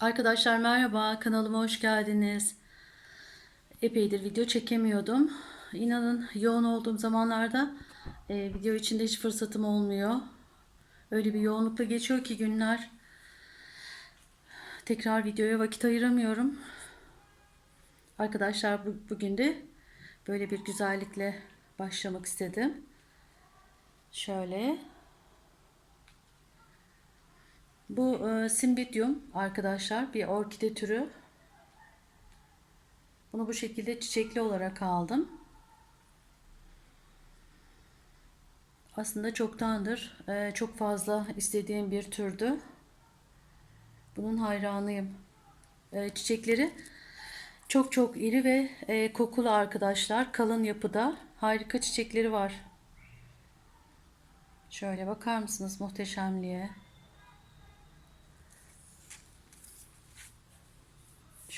Arkadaşlar merhaba, kanalıma hoş geldiniz. Epeydir video çekemiyordum. İnanın yoğun olduğum zamanlarda e, video içinde hiç fırsatım olmuyor. Öyle bir yoğunlukla geçiyor ki günler. Tekrar videoya vakit ayıramıyorum. Arkadaşlar bu, bugün de böyle bir güzellikle başlamak istedim. Şöyle Bu e, Cymbidium arkadaşlar bir orkide türü. Bunu bu şekilde çiçekli olarak aldım. Aslında çoktandır e, çok fazla istediğim bir türdü. Bunun hayranıyım. E, çiçekleri çok çok iri ve e, kokulu arkadaşlar. Kalın yapıda. Harika çiçekleri var. Şöyle bakar mısınız muhteşemliğe?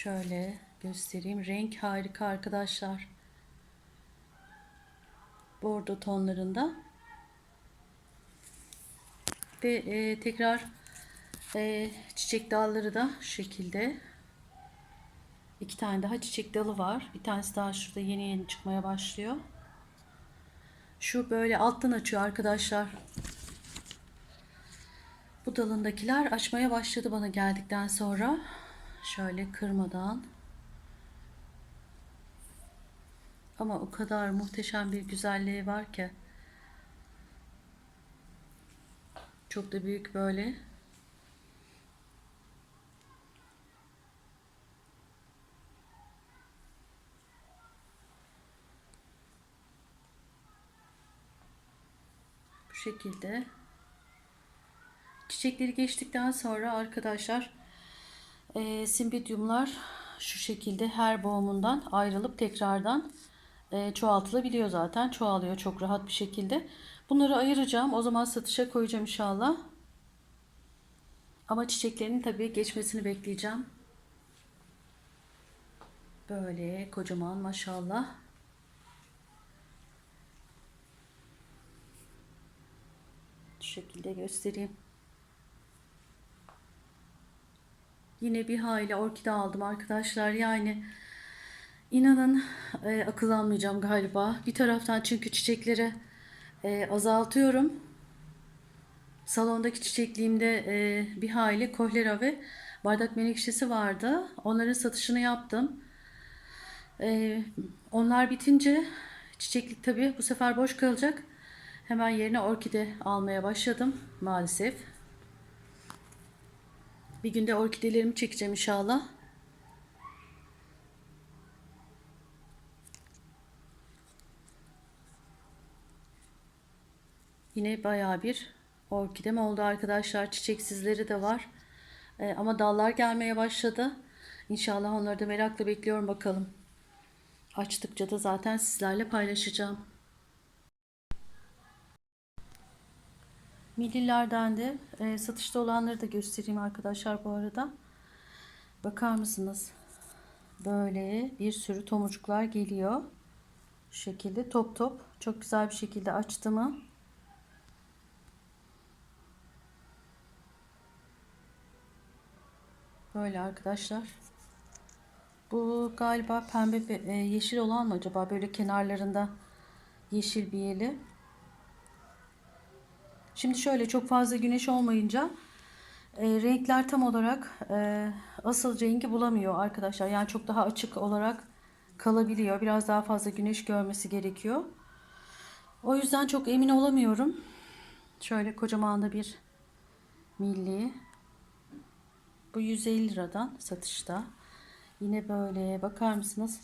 Şöyle göstereyim. Renk harika arkadaşlar. Bordo tonlarında. Ve e, tekrar e, çiçek dalları da şu şekilde. İki tane daha çiçek dalı var. Bir tanesi daha şurada yeni yeni çıkmaya başlıyor. Şu böyle alttan açıyor arkadaşlar. Bu dalındakiler açmaya başladı bana geldikten sonra. Şöyle kırmadan. Ama o kadar muhteşem bir güzelliği var ki. Çok da büyük böyle. Bu şekilde. Çiçekleri geçtikten sonra arkadaşlar e, simbidyumlar şu şekilde her boğumundan ayrılıp tekrardan e, çoğaltılabiliyor zaten. Çoğalıyor çok rahat bir şekilde. Bunları ayıracağım. O zaman satışa koyacağım inşallah. Ama çiçeklerin tabii geçmesini bekleyeceğim. Böyle kocaman maşallah. Şu şekilde göstereyim. Yine bir hayli orkide aldım arkadaşlar. Yani inanın e, akıl almayacağım galiba. Bir taraftan çünkü çiçekleri e, azaltıyorum. Salondaki çiçekliğimde e, bir hayli kohlera ve bardak menekşesi vardı. Onların satışını yaptım. E, onlar bitince çiçeklik tabii bu sefer boş kalacak. Hemen yerine orkide almaya başladım maalesef. Bir günde orkidelerimi çekeceğim inşallah. Yine bayağı bir orkidem oldu arkadaşlar. Çiçeksizleri de var. Ee, ama dallar gelmeye başladı. İnşallah onları da merakla bekliyorum bakalım. Açtıkça da zaten sizlerle paylaşacağım. Millilerden de e, satışta olanları da göstereyim arkadaşlar bu arada. Bakar mısınız? Böyle bir sürü tomurcuklar geliyor. Şu şekilde top top. Çok güzel bir şekilde açtı mı? Böyle arkadaşlar. Bu galiba pembe ve yeşil olan mı acaba? Böyle kenarlarında yeşil bir yeli. Şimdi şöyle çok fazla güneş olmayınca e, renkler tam olarak e, asıl rengi bulamıyor arkadaşlar. Yani çok daha açık olarak kalabiliyor. Biraz daha fazla güneş görmesi gerekiyor. O yüzden çok emin olamıyorum. Şöyle kocaman da bir milli. Bu 150 liradan satışta. Yine böyle bakar mısınız?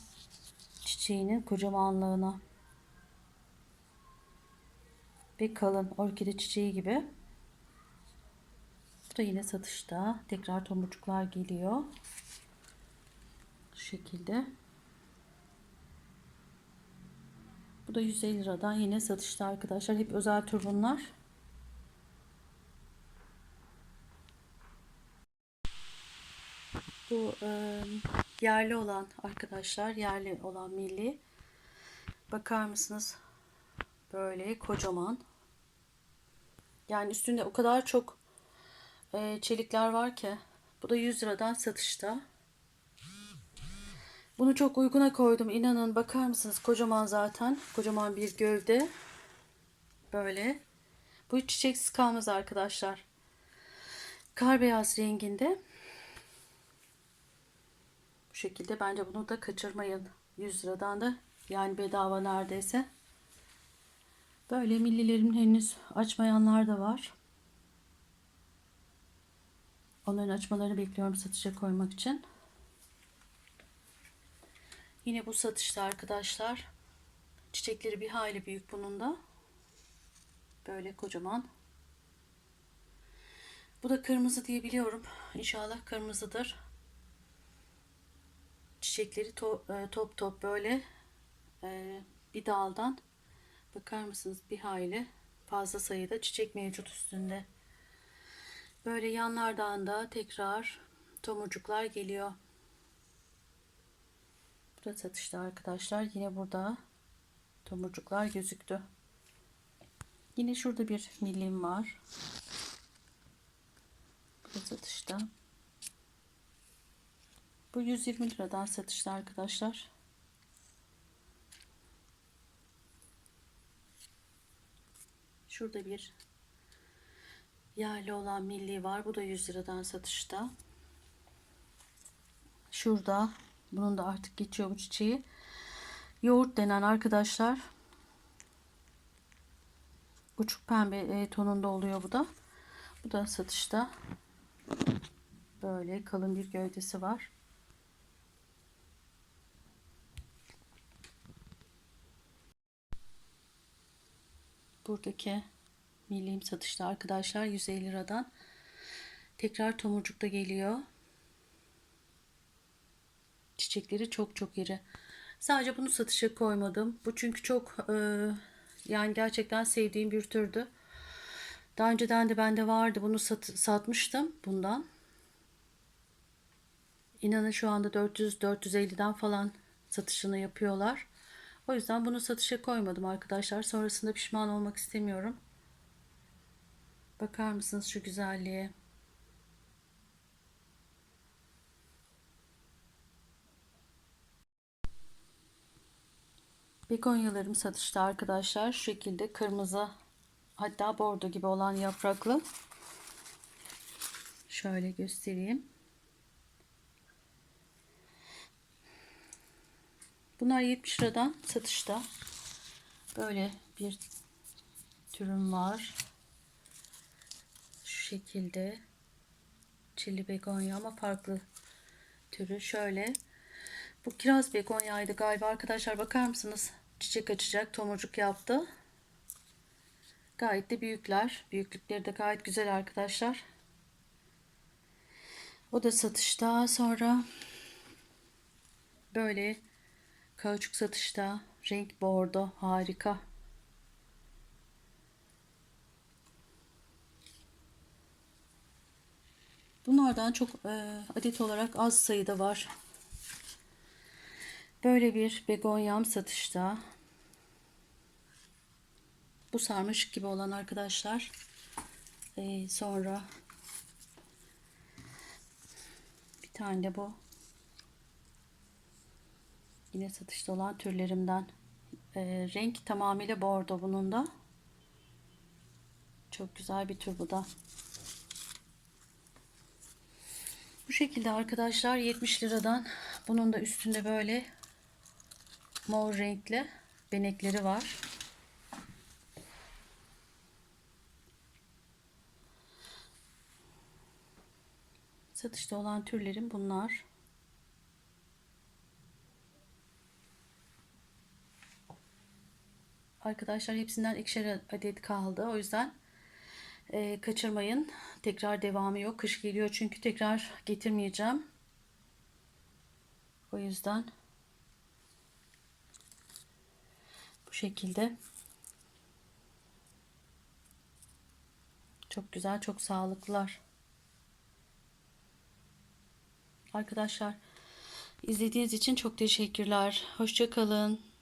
Çiçeğinin kocamanlığına ve kalın orkide çiçeği gibi. Bu da yine satışta. Tekrar tomurcuklar geliyor. Şu şekilde. Bu da 150 liradan yine satışta arkadaşlar. Hep özel tür bunlar. Bu e, yerli olan arkadaşlar. Yerli olan milli. Bakar mısınız? Böyle kocaman. Yani üstünde o kadar çok e, çelikler var ki Bu da 100 liradan satışta. Bunu çok uyguna koydum. İnanın bakar mısınız? Kocaman zaten. Kocaman bir gövde. Böyle. Bu hiç çiçeksiz kalmaz arkadaşlar. Kar beyaz renginde. Bu şekilde bence bunu da kaçırmayın. 100 liradan da yani bedava neredeyse. Böyle millilerimin henüz açmayanlar da var. Onların açmalarını bekliyorum satışa koymak için. Yine bu satışta arkadaşlar. Çiçekleri bir hayli büyük bunun da. Böyle kocaman. Bu da kırmızı diye biliyorum. İnşallah kırmızıdır. Çiçekleri to e, top top böyle e, bir daldan bakar mısınız bir hayli fazla sayıda çiçek mevcut üstünde. Böyle yanlardan da tekrar tomurcuklar geliyor. Bu da satışta arkadaşlar. Yine burada tomurcuklar gözüktü. Yine şurada bir milim var. Bu da satışta. Bu 120 liradan satışta arkadaşlar. Şurada bir yerli olan milli var. Bu da 100 liradan satışta. Şurada bunun da artık geçiyor bu çiçeği. Yoğurt denen arkadaşlar. Uçuk pembe e, tonunda oluyor bu da. Bu da satışta. Böyle kalın bir gövdesi var. Buradaki millim satışta arkadaşlar 150 liradan. Tekrar tomurcukta geliyor. Çiçekleri çok çok iri. Sadece bunu satışa koymadım. Bu çünkü çok e, yani gerçekten sevdiğim bir türdü. Daha önceden de bende vardı. Bunu sat, satmıştım bundan. İnanın şu anda 400-450'den falan satışını yapıyorlar. O yüzden bunu satışa koymadım arkadaşlar. Sonrasında pişman olmak istemiyorum. Bakar mısınız şu güzelliğe? Begonyalarım satışta arkadaşlar. Şu şekilde kırmızı hatta bordo gibi olan yapraklı. Şöyle göstereyim. Bunlar 70 liradan satışta. Böyle bir türüm var. Şu şekilde. Çilli begonya ama farklı türü. Şöyle. Bu kiraz begonyaydı galiba arkadaşlar. Bakar mısınız? Çiçek açacak. Tomurcuk yaptı. Gayet de büyükler. Büyüklükleri de gayet güzel arkadaşlar. O da satışta. Sonra böyle Kauçuk satışta. Renk bordo. Harika. Bunlardan çok e, adet olarak az sayıda var. Böyle bir begonyam satışta. Bu sarmaşık gibi olan arkadaşlar. E, sonra bir tane de bu. Yine satışta olan türlerimden. E, renk tamamıyla bordo bunun da. Çok güzel bir tür bu da. Bu şekilde arkadaşlar 70 liradan bunun da üstünde böyle mor renkli benekleri var. Satışta olan türlerim bunlar. Arkadaşlar hepsinden ikişer adet kaldı. O yüzden e, kaçırmayın. Tekrar devamı yok. Kış geliyor çünkü tekrar getirmeyeceğim. O yüzden bu şekilde çok güzel, çok sağlıklılar. Arkadaşlar izlediğiniz için çok teşekkürler. Hoşça kalın.